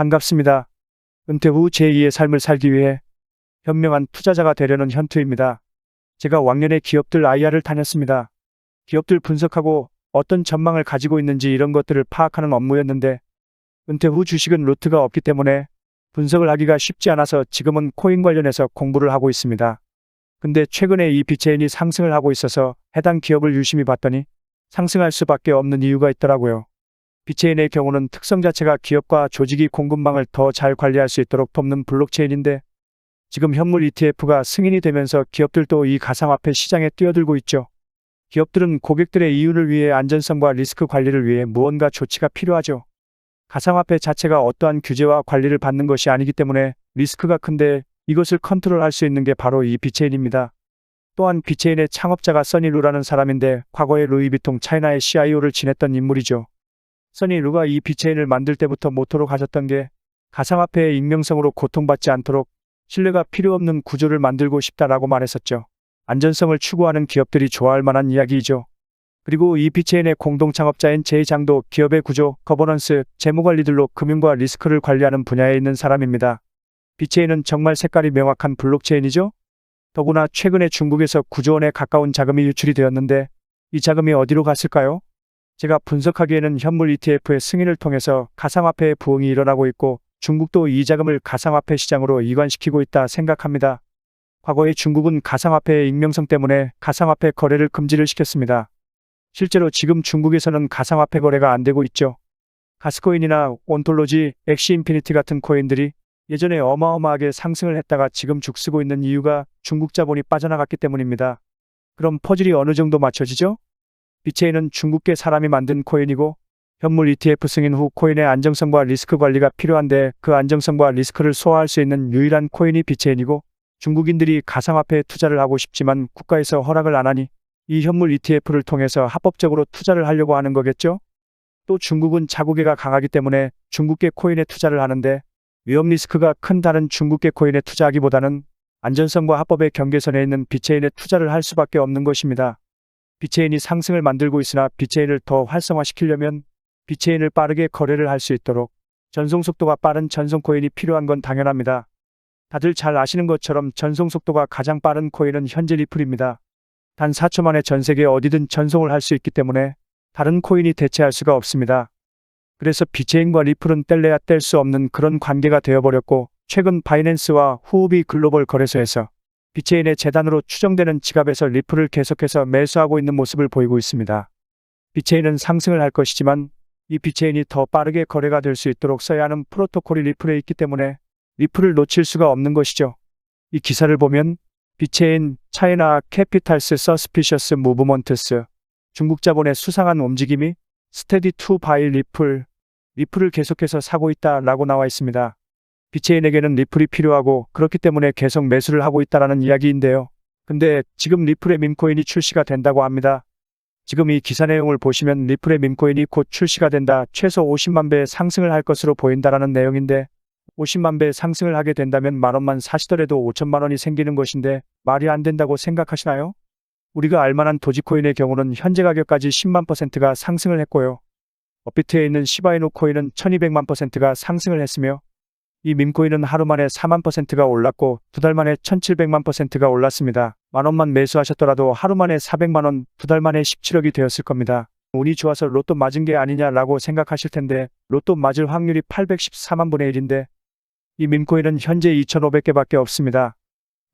반갑습니다. 은퇴 후 제2의 삶을 살기 위해 현명한 투자자가 되려는 현투입니다. 제가 왕년에 기업들 IR을 다녔습니다. 기업들 분석하고 어떤 전망을 가지고 있는지 이런 것들을 파악하는 업무였는데 은퇴 후 주식은 루트가 없기 때문에 분석을 하기가 쉽지 않아서 지금은 코인 관련해서 공부를 하고 있습니다. 근데 최근에 이 비체인이 상승을 하고 있어서 해당 기업을 유심히 봤더니 상승할 수밖에 없는 이유가 있더라고요. 비체인의 경우는 특성 자체가 기업과 조직이 공급망을 더 잘 관리할 수 있도록 돕는 블록체인인데 지금 현물 ETF가 승인이 되면서 기업들도 이 가상화폐 시장에 뛰어들고 있죠. 기업들은 고객들의 이윤을 위해 안전성과 리스크 관리를 위해 무언가 조치가 필요하죠. 가상화폐 자체가 어떠한 규제와 관리를 받는 것이 아니기 때문에 리스크가 큰데 이것을 컨트롤할 수 있는 게 바로 이 비체인입니다. 또한 비체인의 창업자가 써니 루라는 사람인데 과거에 루이비통 차이나의 CIO를 지냈던 인물이죠. 써니 루가 이 비체인을 만들 때부터 모토로 가졌던 게 가상화폐의 익명성으로 고통받지 않도록 신뢰가 필요 없는 구조를 만들고 싶다라고 말했었죠. 안전성을 추구하는 기업들이 좋아할 만한 이야기이죠. 그리고 이 비체인의 공동 창업자인 제이 장도 기업의 구조, 거버넌스, 재무관리들로 금융과 리스크를 관리하는 분야에 있는 사람입니다. 비체인은 정말 색깔이 명확한 블록체인이죠? 더구나 최근에 중국에서 9조 원에 가까운 자금이 유출이 되었는데 이 자금이 어디로 갔을까요? 제가 분석하기에는 현물 ETF의 승인을 통해서 가상화폐의 부흥이 일어나고 있고 중국도 이 자금을 가상화폐 시장으로 이관시키고 있다 생각합니다. 과거에 중국은 가상화폐의 익명성 때문에 가상화폐 거래를 금지를 시켰습니다. 실제로 지금 중국에서는 가상화폐 거래가 안 되고 있죠. 가스코인이나 온톨로지, 엑시 인피니티 같은 코인들이 예전에 어마어마하게 상승을 했다가 지금 죽쓰고 있는 이유가 중국 자본이 빠져나갔기 때문입니다. 그럼 퍼즐이 어느 정도 맞춰지죠? 비체인은 중국계 사람이 만든 코인이고 현물 ETF 승인 후 코인의 안정성과 리스크 관리가 필요한데 그 안정성과 리스크를 소화할 수 있는 유일한 코인이 비체인이고 중국인들이 가상화폐에 투자를 하고 싶지만 국가에서 허락을 안 하니 이 현물 ETF를 통해서 합법적으로 투자를 하려고 하는 거겠죠? 또 중국은 자국애가 강하기 때문에 중국계 코인에 투자를 하는데 위험 리스크가 큰 다른 중국계 코인에 투자하기보다는 안전성과 합법의 경계선에 있는 비체인에 투자를 할 수밖에 없는 것입니다. 비체인이 상승을 만들고 있으나 비체인을 더 활성화시키려면 비체인을 빠르게 거래를 할 수 있도록 전송 속도가 빠른 전송 코인이 필요한 건 당연합니다. 다들 잘 아시는 것처럼 전송 속도가 가장 빠른 코인은 현재 리플입니다. 단 4초 만에 전 세계 어디든 전송을 할 수 있기 때문에 다른 코인이 대체할 수가 없습니다. 그래서 비체인과 리플은 뗄래야 뗄 수 없는 그런 관계가 되어버렸고 최근 바이낸스와 후오비 글로벌 거래소에서 비체인의 재단으로 추정되는 지갑에서 리플을 계속해서 매수하고 있는 모습을 보이고 있습니다. 비체인은 상승을 할 것이지만 이 비체인이 더 빠르게 거래가 될 수 있도록 써야 하는 프로토콜이 리플에 있기 때문에 리플을 놓칠 수가 없는 것이죠. 이 기사를 보면 비체인 차이나 캐피탈스 서스피셔스 무브먼트스 중국 자본의 수상한 움직임이 스테디 투 바이 리플 리플을 계속해서 사고 있다 라고 나와 있습니다. 비체인에게는 리플이 필요하고 그렇기 때문에 계속 매수를 하고 있다라는 이야기인데요. 근데 지금 리플의 밈코인이 출시가 된다고 합니다. 지금 이 기사 내용을 보시면 리플의 밈코인이 곧 출시가 된다. 최소 50만 배 상승을 할 것으로 보인다라는 내용인데 50만 배 상승을 하게 된다면 만 원만 사시더라도 5천만 원이 생기는 것인데 말이 안 된다고 생각하시나요? 우리가 알만한 도지코인의 경우는 현재 가격까지 10만 퍼센트가 상승을 했고요. 업비트에 있는 시바이노 코인은 1200만 퍼센트가 상승을 했으며 이 밈코인은 하루 만에 4만 퍼센트가 올랐고 두 달 만에 1700만 퍼센트가 올랐습니다. 만 원만 매수하셨더라도 하루 만에 400만 원, 두 달 만에 17억이 되었을 겁니다. 운이 좋아서 로또 맞은 게 아니냐라고 생각하실 텐데 로또 맞을 확률이 814만 분의 1인데 이 밈코인은 현재 2,500개밖에 없습니다.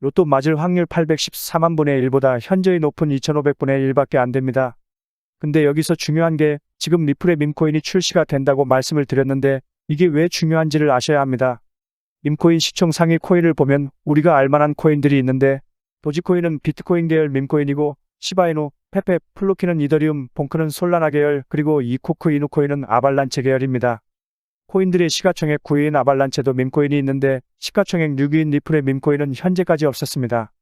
로또 맞을 확률 814만 분의 1보다 현저히 높은 2,500분의 1밖에 안 됩니다. 근데 여기서 중요한 게 지금 리플의 밈코인이 출시가 된다고 말씀을 드렸는데 이게 왜 중요한지를 아셔야 합니다. 밈코인 시총 상위 코인을 보면 우리가 알만한 코인들이 있는데 도지코인은 비트코인 계열 밈코인이고 시바이노, 페페, 플로키는 이더리움, 봉크는 솔라나 계열 그리고 이코크 이누코인은 아발란체 계열입니다. 코인들의 시가총액 9위인 아발란체도 밈코인이 있는데 시가총액 6위인 리플의 밈코인은 현재까지 없었습니다.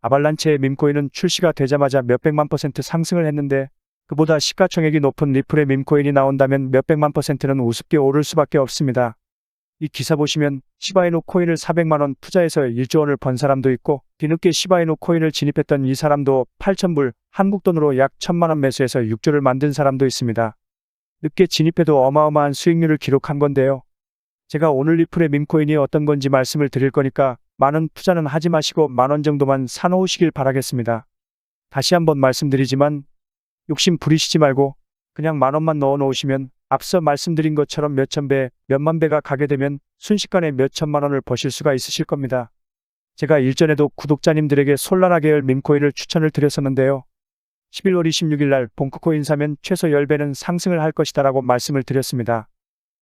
아발란체의 밈코인은 출시가 되자마자 몇백만 퍼센트 상승을 했는데 그보다 시가총액이 높은 리플의 밈코인이 나온다면 몇백만 퍼센트는 우습게 오를 수밖에 없습니다. 이 기사 보시면 시바이노 코인을 400만원 투자해서 1조 원을 번 사람도 있고 뒤늦게 시바이노 코인을 진입했던 이 사람도 8천불 한국 돈으로 약 1000만원 매수해서 6조를 만든 사람도 있습니다. 늦게 진입해도 어마어마한 수익률을 기록한 건데요. 제가 오늘 리플의 밈코인이 어떤 건지 말씀을 드릴 거니까 많은 투자는 하지 마시고 만원 정도만 사놓으시길 바라겠습니다. 다시 한번 말씀드리지만 욕심 부리시지 말고 그냥 만 원만 넣어 놓으시면 앞서 말씀드린 것처럼 몇천 배, 몇만 배가 가게 되면 순식간에 몇천만 원을 버실 수가 있으실 겁니다. 제가 일전에도 구독자님들에게 솔라나 계열 밈코인을 추천을 드렸었는데요. 11월 26일 날 봉크코인 사면 최소 10배는 상승을 할 것이다 라고 말씀을 드렸습니다.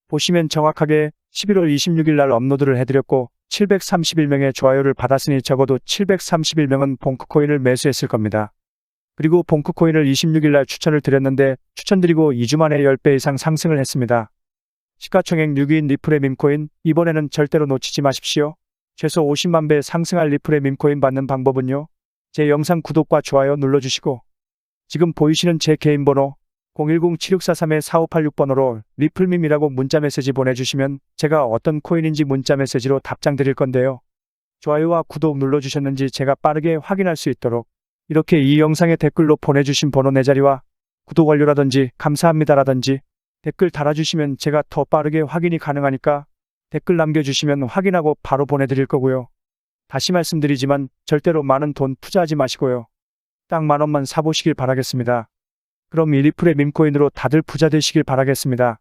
보시면 정확하게 11월 26일 날 업로드를 해드렸고 731명의 좋아요를 받았으니 적어도 731명은 봉크코인을 매수했을 겁니다. 그리고 봉크 코인을 26일 날 추천을 드렸는데 추천드리고 2주 만에 10배 이상 상승을 했습니다. 시가총액 6위인 리플의 밈코인 이번에는 절대로 놓치지 마십시오. 최소 50만 배 상승할 리플의 밈코인 받는 방법은요. 제 영상 구독과 좋아요 눌러주시고 지금 보이시는 제 개인 번호 010-7643-4586번호로 리플밈이라고 문자 메시지 보내주시면 제가 어떤 코인인지 문자 메시지로 답장 드릴 건데요. 좋아요와 구독 눌러주셨는지 제가 빠르게 확인할 수 있도록 이렇게 이 영상에 댓글로 보내주신 번호 내 자리와 구독 완료라든지 감사합니다라든지 댓글 달아주시면 제가 더 빠르게 확인이 가능하니까 댓글 남겨주시면 확인하고 바로 보내드릴 거고요. 다시 말씀드리지만 절대로 많은 돈 투자하지 마시고요. 딱 만 원만 사보시길 바라겠습니다. 그럼 이 리플의 밈코인으로 다들 부자 되시길 바라겠습니다.